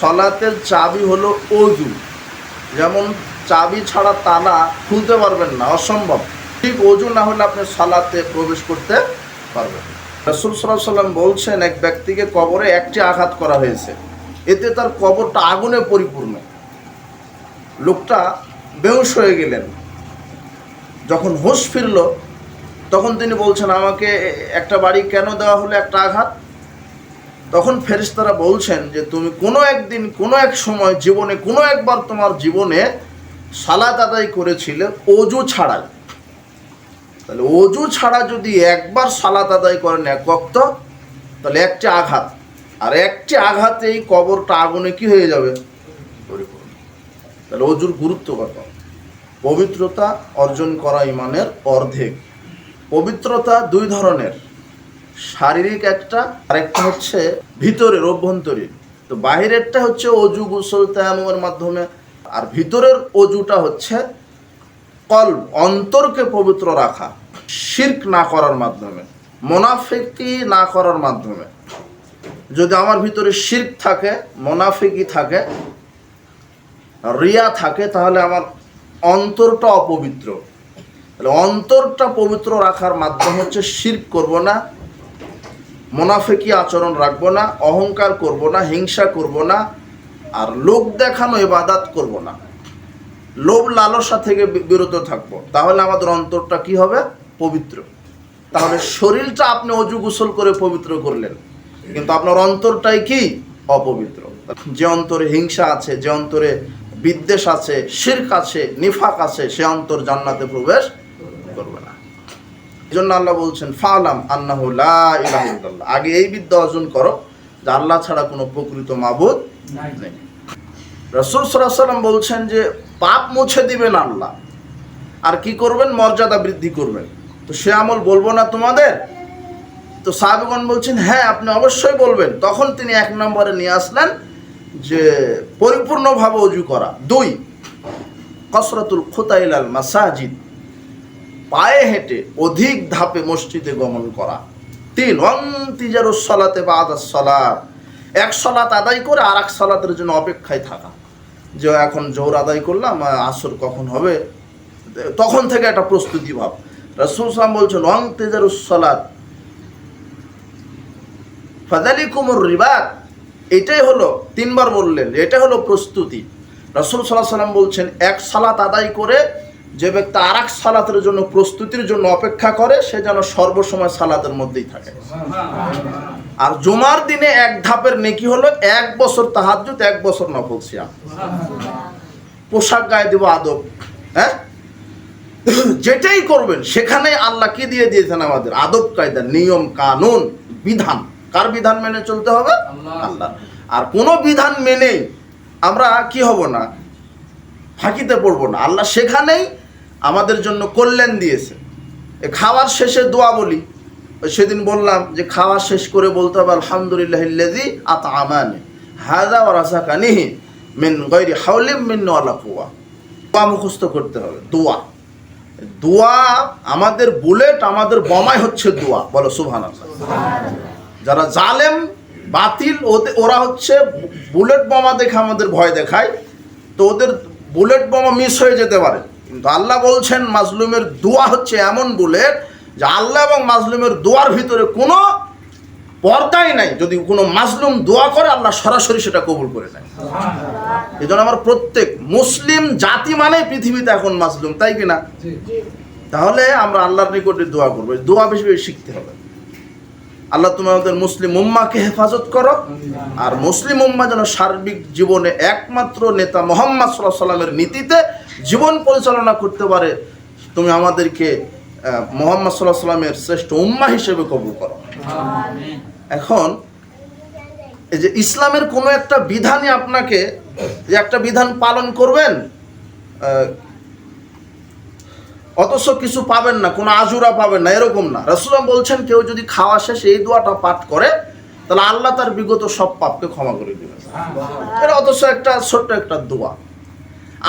সলাতের চাবি হলো অজু। যেমন চাবি ছাড়া তালা খুলতে পারবেন না, অসম্ভব। ঠিক অজু না হলে আপনি সলাতে প্রবেশ করতে পারবেন রসুল সাল্লাহ সাল্লাম বলছেন, এক ব্যক্তিকে কবরে একটি আঘাত করা হয়েছে। এতে তার কবরটা আগুনে পরিপূর্ণ। লোকটা বেহুশ হয়ে গেলেন। যখন হুঁশ ফিরল, তখন তিনি বলছেন, আমাকে একটা বাড়ি কেন দেওয়া হলো একটা আঘাত? তখন ফেরেশতারা বলছেন যে, তুমি কোনো একদিন, কোনো এক সময় জীবনে, কোনো একবার তোমার জীবনে সালাত আদায় করেছিলে অজু ছাড়াই। তাহলে অজু ছাড়া যদি একবার সালাত আদায় করেন এক বক্ত তাহলে একটি আঘাত। আর একটি আঘাতেই কবরটা আগুনে কি হয়ে যাবে? তাহলে অজুর গুরুত্ব কত? পবিত্রতা অর্জন করা ইমানের অর্ধেক। পবিত্রতা দুই ধরনের। শারীরিক একটা, আরেকটা হচ্ছে ভিতরের অভ্যন্তরীণ। তো বাহিরেরটা হচ্ছে অজু, গোসল তায়ামের মাধ্যমে, আর ভিতরের অজুটা হচ্ছে কল অন্তরকে পবিত্র রাখা, শির্ক না করার মাধ্যমে, মোনাফেকি না করার মাধ্যমে। যদি আমার ভিতরে শির্ক থাকে, মোনাফেকি থাকে, রিয়া থাকে, তাহলে আমার অন্তরটা অপবিত্র। তাহলে অন্তরটা পবিত্র রাখার মাধ্যম হচ্ছে শির্ক করব না মোনাফেকি আচরণ রাখব না, অহংকার করব না, হিংসা করব না, আর লোক দেখানো, ইবাদাত করব না। লোভ লালসা থেকে বিরত থাকব। তাহলে আমাদের অন্তরটা কি হবে? পবিত্র। তাহলে শরীরটা আপনি অজু গোসল করে পবিত্র করলেন। কিন্তু আপনার অন্তরটাই কি? অপবিত্র। যে অন্তরে হিংসা আছে, যে অন্তরে বিদ্বেষ আছে, শির্ক আছে, নিফাক আছে, সে অন্তর জান্নাতে প্রবেশ করবে না। জন্য আল্লাহ বলছেন ফালাম লা ইল্লাল্লাহ। আগে এই বিদ্যা অর্জন করো যে আল্লাহ ছাড়া কোনো প্রকৃত মাবুদ নেই। রসুল সাল্লাম বলছেন যে পাপ মুছে দিবেন আল্লাহ। আর কি করবেন? মর্যাদা বৃদ্ধি করবেন। তো সে আমল বলব না তোমাদের? তো সাহাবিগণ বলছেন হ্যাঁ আপনি অবশ্যই বলবেন। তখন তিনি এক নম্বরে নিয়ে আসলেন যে পরিপূর্ণভাবে অজু করা। দুই কসরতুল খুতাইল আল মাসাজিদ পায়ে হেঁটে অধিক ধাপে মসজিদে গমন করা। তিন অন্তিজারুস সলাতে বা আদার সলাত। এক সলাত আদায় করে আর এক সলাতের জন্য অপেক্ষায় থাকা। যে এখন জোর আদায় করলাম, আসর কখন হবে? তখন থেকে একটা প্রস্তুতি ভাব। রসুল সালাম বলছেন অং তেজারুস সলাত। ফাদালি কুমুর এটাই হলো, তিনবার বললেন, এটা হলো প্রস্তুতি। রসুল সাল্লাহ সাল্লাম বলছেন, এক সালাত আদায় করে যে ব্যক্তি আর এক সালাতের জন্য, প্রস্তুতির জন্য অপেক্ষা করে, সে যেন সর্বসময় সালাতের মধ্যেই থাকে। আর জুমার দিনে এক ধাপের নেকি হলো এক বছর তাহাজ্জুদ, এক বছর নফল সিয়াম। পোশাক গায়ে দেবো আদব হ্যাঁ? যেটাই করবেন সেখানে আল্লাহ কি দিয়ে দিয়েছেন আমাদের? আদব, কায়দা, নিয়ম, কানুন, বিধান। কার বিধান মেনে চলতে হবে? আল্লাহ আর কোনো বিধান মেনেই আমরা কি হব না? ফাঁকিতে পড়ব না। আল্লাহ সেখানেই আমাদের জন্য কল্যাণ দিয়েছে। এ খাওয়ার শেষে দোয়া বলি। ওই সেদিন বললাম যে খাওয়া শেষ করে বলতে হবে আলহামদুলিল্লাহ আত আমানে হাজা ও রাসাকানিহি মিন গৈরি হাউলিম মিন ওয়ালা কুয়া দোয়া মুখস্থ করতে হবে দোয়া। দোয়া আমাদের বুলেট আমাদের বোমাই হচ্ছে দোয়া। বলো সুবহান যারা জালেম বাতিল ওদের ওরা হচ্ছে বুলেট বোমা দেখে আমাদের ভয় দেখায়। তো ওদের বুলেট বোমা মিস হয়ে যেতে পারে। কিন্তু আল্লাহ বলছেন মাজলুমের দোয়া হচ্ছে এমন বলে যে আল্লাহ এবং মাজলুমের দোয়ার ভিতরে কোনো পর্দাই নাই। যদি কোনো মাজলুম দোয়া করে আল্লাহ সরাসরি সেটা কবুল করে নেয়। এই জন্য আমার প্রত্যেক মুসলিম জাতি মানে পৃথিবীতে এখন মাজলুম তাই কিনা তাহলে আমরা আল্লাহর নিকটে দোয়া করব। দোয়া বেশি বেশি শিখতে হবে। আল্লাহ তুমি আমাদের মুসলিম উম্মাকে হেফাজত করো। আর মুসলিম উম্মা যেন সার্বিক জীবনে একমাত্র নেতা মোহাম্মদ সাল্লাহ সাল্লামের নীতিতে জীবন পরিচালনা করতে পারে, তুমি আমাদেরকে মোহাম্মদ সাল্লাহ সাল্লামের শ্রেষ্ঠ উম্মা হিসেবে কবুল করো। এখন, এই যে ইসলামের কোনো একটা বিধানই আপনাকে, যে একটা বিধান পালন করবেন অথচ কিছু পাবেন না কোনো আজুরা পাবেন না এরকম না। রসুলাম বলছেন কেউ যদি খাওয়া শেষে এই দোয়াটা পাঠ করে তাহলে আল্লাহ তার বিগত সব পাপকে ক্ষমা করে দেবেন। এটা অথচ একটা ছোট্ট একটা দোয়া।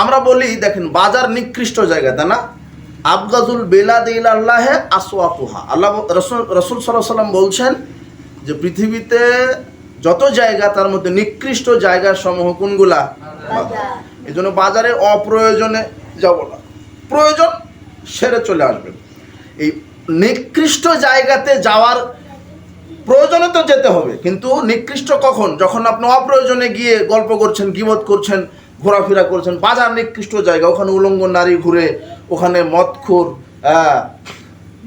আমরা বলি দেখেন বাজার নিকৃষ্ট জায়গা তাই না? আবগাজুল বেলাদ আল্লাহে আসওয়াকুহা আল্লাহ রসুল রসুল সাল্লাম বলছেন যে পৃথিবীতে যত জায়গা তার মধ্যে নিকৃষ্ট জায়গার সমূহ কোনগুলা? এই জন্য বাজারে অপ্রয়োজনে যাব না। প্রয়োজন সেরে চলে আসবেন এই নিকৃষ্ট জায়গাতে যাওয়ার প্রয়োজনে তো যেতে হবে, কিন্তু নিকৃষ্ট কখন? যখন আপনি অপ্রয়োজনে গিয়ে গল্প করছেন, গিবত করছেন, ঘোরাফেরা করছেন, বাজার নিকৃষ্ট জায়গা, ওখানে উলঙ্গ নারী ঘুরে, ওখানে মদখোর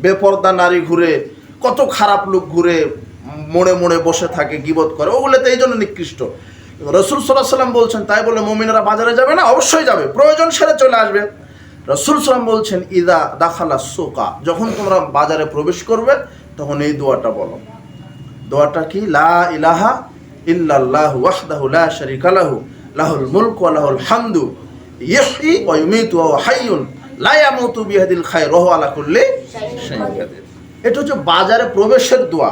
বেপর্দা নারী ঘুরে, কত খারাপ লোক ঘুরে, মোড়ে মোড়ে বসে থাকে, গিবত করে ওগুলোতে এই জন্য নিকৃষ্ট। রসুল সাল্লাহ সাল্লাম বলছেন, তাই বলে মমিনারা বাজারে যাবে না? অবশ্যই যাবে। প্রয়োজন সেরে চলে আসবে। রসুল সাল্লাম বলছেন, ইদা দাখালা সোকা। যখন তোমরা বাজারে প্রবেশ করবে, তখন এই দোয়াটা বলো। দোয়াটা কি? লা ইলাহা ইল্লাল্লাহু ওয়াহদাহু লা শারীকা লাহু, লাহুল মুলক ওয়া লাহুল হামদু ইহয়ি ওয়া ইউমীতু ওয়া হাইয়ুন, লা ইয়ামুতু বিয়াদিল খায়র, ওয়া আলা কুল্লি শাইইন এটা হচ্ছে বাজারে প্রবেশের দোয়া।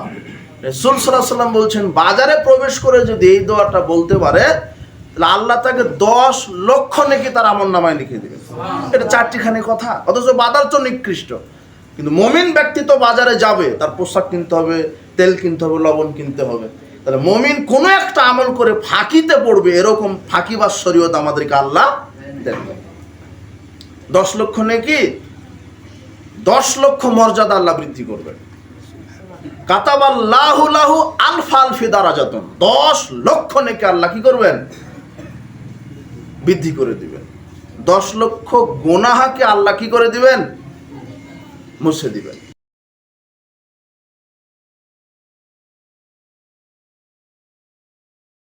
রাসূল আলাইহি সাল্লাম বলছেন, বাজারে প্রবেশ করে যদি এই দোয়াটা বলতে পারে আল্লাহ তাকে দশ লক্ষ নাকি তার আমল নামায় লিখে দেবে। এটা চারটিখানি কথা। অথচ বাজার তো নিকৃষ্ট। কিন্তু মমিন ব্যক্তি তো বাজারে যাবে তার পোশাক কিনতে হবে তেল কিনতে হবে লবণ কিনতে হবে। তাহলে মমিন কোনো একটা আমল করে ফাঁকিতে পড়বে এরকম ফাঁকি বা শরীয়ত আমাদেরকে আল্লাহ দেন দশ লক্ষ নাকি দশ লক্ষ মর্যাদা আল্লাহ বৃদ্ধি করবেন। কাতাবাল্লাহু লাহু আলফা আলফি দারাজাতুন। দশ লক্ষ নাকি আল্লাহ কি করবেন? বৃদ্ধি করে দিবেন। দশ লক্ষ গোনাহাকে আল্লাহ কি করে দিবেন? মুছে দিবেন।